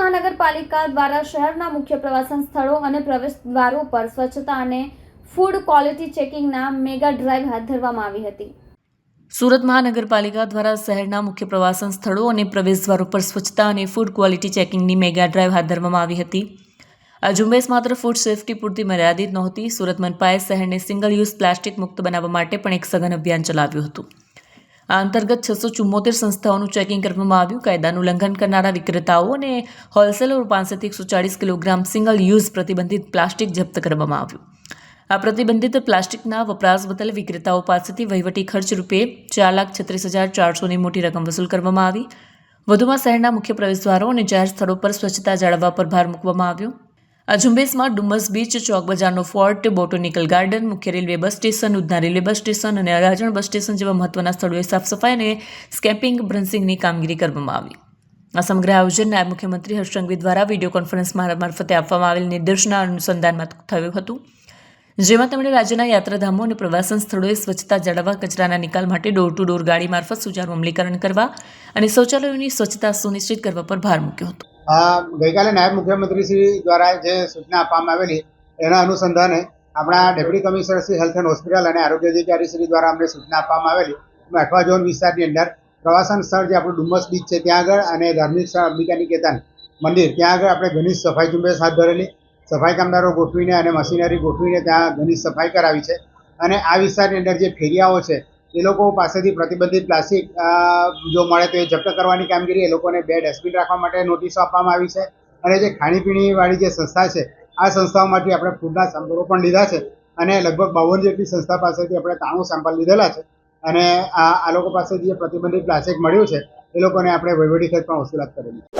મહાનગરપાલિકા દ્વારા શહેરના મુખ્ય પ્રવાસન સ્થળો અને પ્રવેશ દ્વારો પર સ્વચ્છતા અને ફૂડ ક્વોલિટી ચેકિંગના મેગા ડ્રાઈવ હાથ ધરવામાં આવી હતી. સુરત મહાનગરપાલિકા દ્વારા શહેરના મુખ્ય પ્રવાસન સ્થળો અને પ્રવેશદ્વારો પર સ્વચ્છતા અને ફૂડ ક્વોલિટી ચેકિંગની મેગા ડ્રાઈવ હાથ ધરવામાં આવી હતી. આ ઝુંબેશ માત્ર ફૂડ સેફટી પૂરતી મર્યાદિત નહોતી. સુરત મનપાએ શહેરને સિંગલ યુઝ પ્લાસ્ટિક મુક્ત બનાવવા માટે પણ એક સઘન અભિયાન ચલાવ્યું હતું. આ અંતર્ગત છસો ચુમ્મોતેર સંસ્થાઓનું ચેકિંગ કરવામાં આવ્યું. કાયદાનું ઉલ્લંઘન કરનારા વિક્રેતાઓ અને હોલસેલરો પાસેથી એકસો ચાળીસ કિલોગ્રામ સિંગલ યુઝ પ્રતિબંધિત પ્લાસ્ટિક જપ્ત કરવામાં આવ્યું. આ પ્રતિબંધિત પ્લાસ્ટિકના વપરાશ બદલ વિક્રેતાઓ પાસેથી વહીવટી ખર્ચ રૂપે ચાર લાખ છત્રીસ હજાર ચારસોની મોટી રકમ વસૂલ કરવામાં આવી. વધુમાં શહેરના મુખ્ય પ્રવેશદ્વારો અને જાહેર સ્થળો પર સ્વચ્છતા જાળવવા પર ભાર મૂકવામાં આવ્યો. આ ઝુંબેશમાં ડુમસ બીચ ચોક બજારનો ફોર્ટ, બોટોનિકલ ગાર્ડન, મુખ્ય railway bus station, Udhna railway bus station અને અડાજણ બસ સ્ટેશન જેવા મહત્વના સ્થળોએ સાફ સફાઈ અને સ્કેપિંગ બ્રન્સિંગની કામગીરી કરવામાં આવી. આ સમગ્ર આયોજન નાયબ મુખ્યમંત્રી હર્ષ દ્વારા વીડિયો કોન્ફરન્સ મારફતે આપવામાં આવેલ નિર્દેશના અનુસંધાનમાં થયું હતું. જેમાં તેમણે રાજ્યના યાત્રાધામો અને પ્રવાસન સ્થળોએ સ્વચ્છતા જાળવવા, કચરાના નિકાલ માટે ડોર ટુ ડોર ગાડી મારફત સુચારું અમલીકરણ કરવા અને શૌચાલયોની સ્વચ્છતા સુનિશ્ચિત કરવા પર ભાર મૂક્યો હતો. ગઈકાલે નાયબ મુખ્યમંત્રી શ્રી દ્વારા જે સૂચના આપવામાં આવેલી, એના અનુસંધાને આપણા deputy commissioner Shri health and hospital અને આરોગ્ય અધિકારી શ્રી દ્વારા અમને સૂચના આપવામાં આવેલી. અઠવા ઝોન વિસ્તારની અંદર પ્રવાસન સ્થળ જે આપણું ડુમસ બીચ છે, ત્યાં આગળ અને ધાર્મિક સ્થળ અંબિકા નિકેતન મંદિર. ત્યાં આગળ આપણે ઘણી સફાઈ ઝુંબેશ હાથ ધરેલી. સફાઈ કામદારો ગોઠવીને અને મશીનરી ગોઠવીને ત્યાં ઘણી સફાઈ કરાવી છે. અને આ વિસ્તારની અંદર જે ફેરિયાઓ છે એ લોકો પાસેથી પ્રતિબંધિત પ્લાસ્ટિક જો મળે તો એ જપ્ત કરવાની કામગીરી, એ લોકોને બે ડસ્ટબિન રાખવા માટે નોટિસો આપવામાં આવી છે. અને જે ખાણીપીણીવાળી જે સંસ્થા છે, આ સંસ્થાઓમાંથી આપણે ફૂડના સેમ્પલો પણ લીધા છે. અને લગભગ બાવન જેટલી સંસ્થા પાસેથી આપણે તાણું સેમ્પલ લીધેલા છે. અને આ આ લોકો પાસેથી જે પ્રતિબંધિત પ્લાસ્ટિક મળ્યું છે, એ લોકોને આપણે વહીવટી ખર્ચ પણ વસૂલાત કરેલી